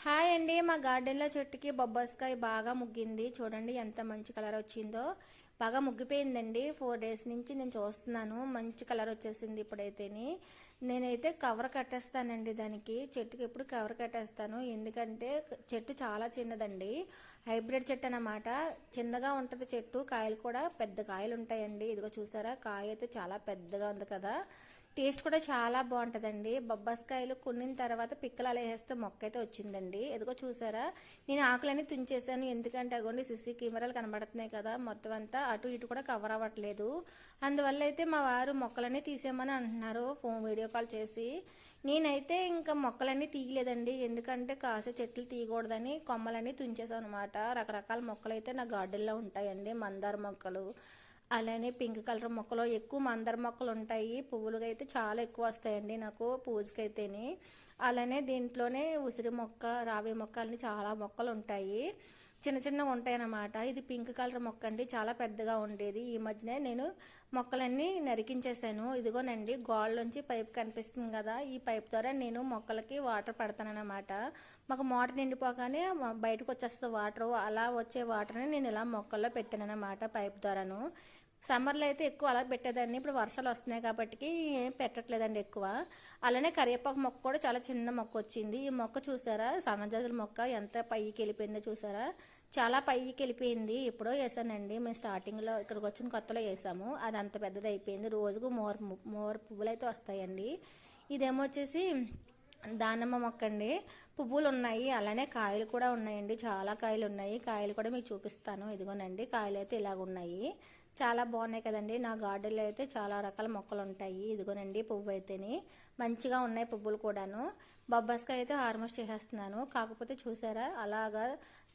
Hi అండి. మా గార్డెన్లో చెట్టుకి బొబ్బాస్కాయ బాగా ముగ్గింది. చూడండి ఎంత మంచి కలర్ వచ్చిందో. బాగా ముగ్గిపోయిందండి. ఫోర్ డేస్ నుంచి నేను చూస్తున్నాను. మంచి కలర్ వచ్చేసింది ఇప్పుడైతేని. నేనైతే కవర్ కట్టేస్తానండి దానికి. చెట్టుకి ఎప్పుడు కవర్ కట్టేస్తాను. ఎందుకంటే చెట్టు చాలా చిన్నదండి. హైబ్రిడ్ చెట్టు అన్నమాట. చిన్నగా ఉంటుంది చెట్టు. కాయలు కూడా పెద్ద కాయలు ఉంటాయండి. ఇదిగో చూసారా? కాయ అయితే చాలా పెద్దగా ఉంది కదా. టేస్ట్ కూడా చాలా బాగుంటుందండి. బొబ్బాస్కాయలు కొన్నిన తర్వాత పిక్కలు అలా వేస్తే మొక్క అయితే వచ్చిందండి. ఎదుగో చూసారా? నేను ఆకులన్నీ తుంచేసాను ఎందుకంటే అగోండి సిసి కెమెరాలు కనబడుతున్నాయి కదా మొత్తం అంతా అటు ఇటు కూడా కవర్ అవ్వట్లేదు. అందువల్ల అయితే మా వారు మొక్కలన్నీ తీసేయమని అంటున్నారు. ఫోన్ వీడియో కాల్ చేసి. నేనైతే ఇంకా మొక్కలన్నీ తీయలేదండి. ఎందుకంటే కాసే చెట్లు తీయకూడదని కొమ్మలన్నీ తుంచేసాను అనమాట రకరకాల మొక్కలు అయితే నా గార్డెన్లో ఉంటాయండి. మందార మొక్కలు అలానే పింక్ కలర్ మొక్కలు. ఎక్కువ మందర మొక్కలు ఉంటాయి. పువ్వులుగా అయితే చాలా ఎక్కువ వస్తాయండి నాకు పూజకైతేనే. అలానే దీంట్లోనే ఉసిరి మొక్క రావి మొక్క అన్ని చాలా మొక్కలు ఉంటాయి. చిన్న చిన్నగా ఉంటాయి అన్నమాట ఇది పింక్ కలర్ మొక్క అండి. చాలా పెద్దగా ఉండేది. ఈ మధ్యనే నేను మొక్కలన్నీ నరికించేసాను ఇదిగోనండి గోళ్ళలోంచి పైప్ కనిపిస్తుంది కదా ఈ పైప్ ద్వారా నేను మొక్కలకి వాటర్ పడతానన్నమాట. మాకు మోటార్ నిండిపోగానే బయటకు వచ్చేస్తుంది వాటర్. అలా వచ్చే వాటర్ని నేను ఇలా మొక్కల్లో పెట్టానన్నమాట పైప్ ద్వారాను. సమ్మర్లో అయితే ఎక్కువ అలా పెట్టేదాన్ని. ఇప్పుడు వర్షాలు వస్తున్నాయి కాబట్టి ఏం పెట్టట్లేదండి ఎక్కువ. అలానే కరివేపాకు మొక్క కూడా చాలా చిన్న మొక్క వచ్చింది. ఈ మొక్క చూసారా? సన్నజాజుల మొక్క ఎంత పైకి వెళ్ళిపోయిందో చూసారా? చాలా పైకి వెళ్ళిపోయింది. ఎప్పుడో వేసానండి. మేము స్టార్టింగ్లో ఇక్కడికి వచ్చిన కొత్తలో వేసాము. అది అంత పెద్దది అయిపోయింది. రోజుకు మోర్ మోర్ పువ్వులు అయితే వస్తాయండి. ఇదేమో వచ్చేసి దానిమ్మ మొక్క అండి పువ్వులు ఉన్నాయి అలానే కాయలు కూడా ఉన్నాయండి. చాలా కాయలు ఉన్నాయి కాయలు కూడా మీకు చూపిస్తాను. ఇదిగోనండి కాయలు అయితే ఇలాగ ఉన్నాయి చాలా బాగున్నాయి కదండి. నా గార్డెన్లో అయితే చాలా రకాల మొక్కలు ఉంటాయి ఇదిగోనండి పువ్వు అయితేని మంచిగా ఉన్నాయి పువ్వులు కూడాను. బొబ్బాస్కాయ అయితే ఆల్మోస్ట్ చేసేస్తున్నాను. కాకపోతే చూసారా అలాగా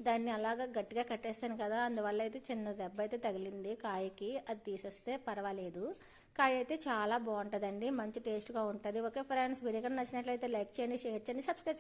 దాన్ని అలాగా గట్టిగా కట్టేస్తాను కదా. అందువల్ల అయితే చిన్న దెబ్బ అయితే తగిలింది కాయకి. అది తీసేస్తే పర్వాలేదు. కాయ అయితే చాలా బాగుంటుందండి. మంచి టేస్ట్గా ఉంటుంది. ఓకే ఫ్రెండ్స్ వీడియో నచ్చినట్లయితే లైక్ చేయండి షేర్ చేయండి సబ్స్క్రైబ్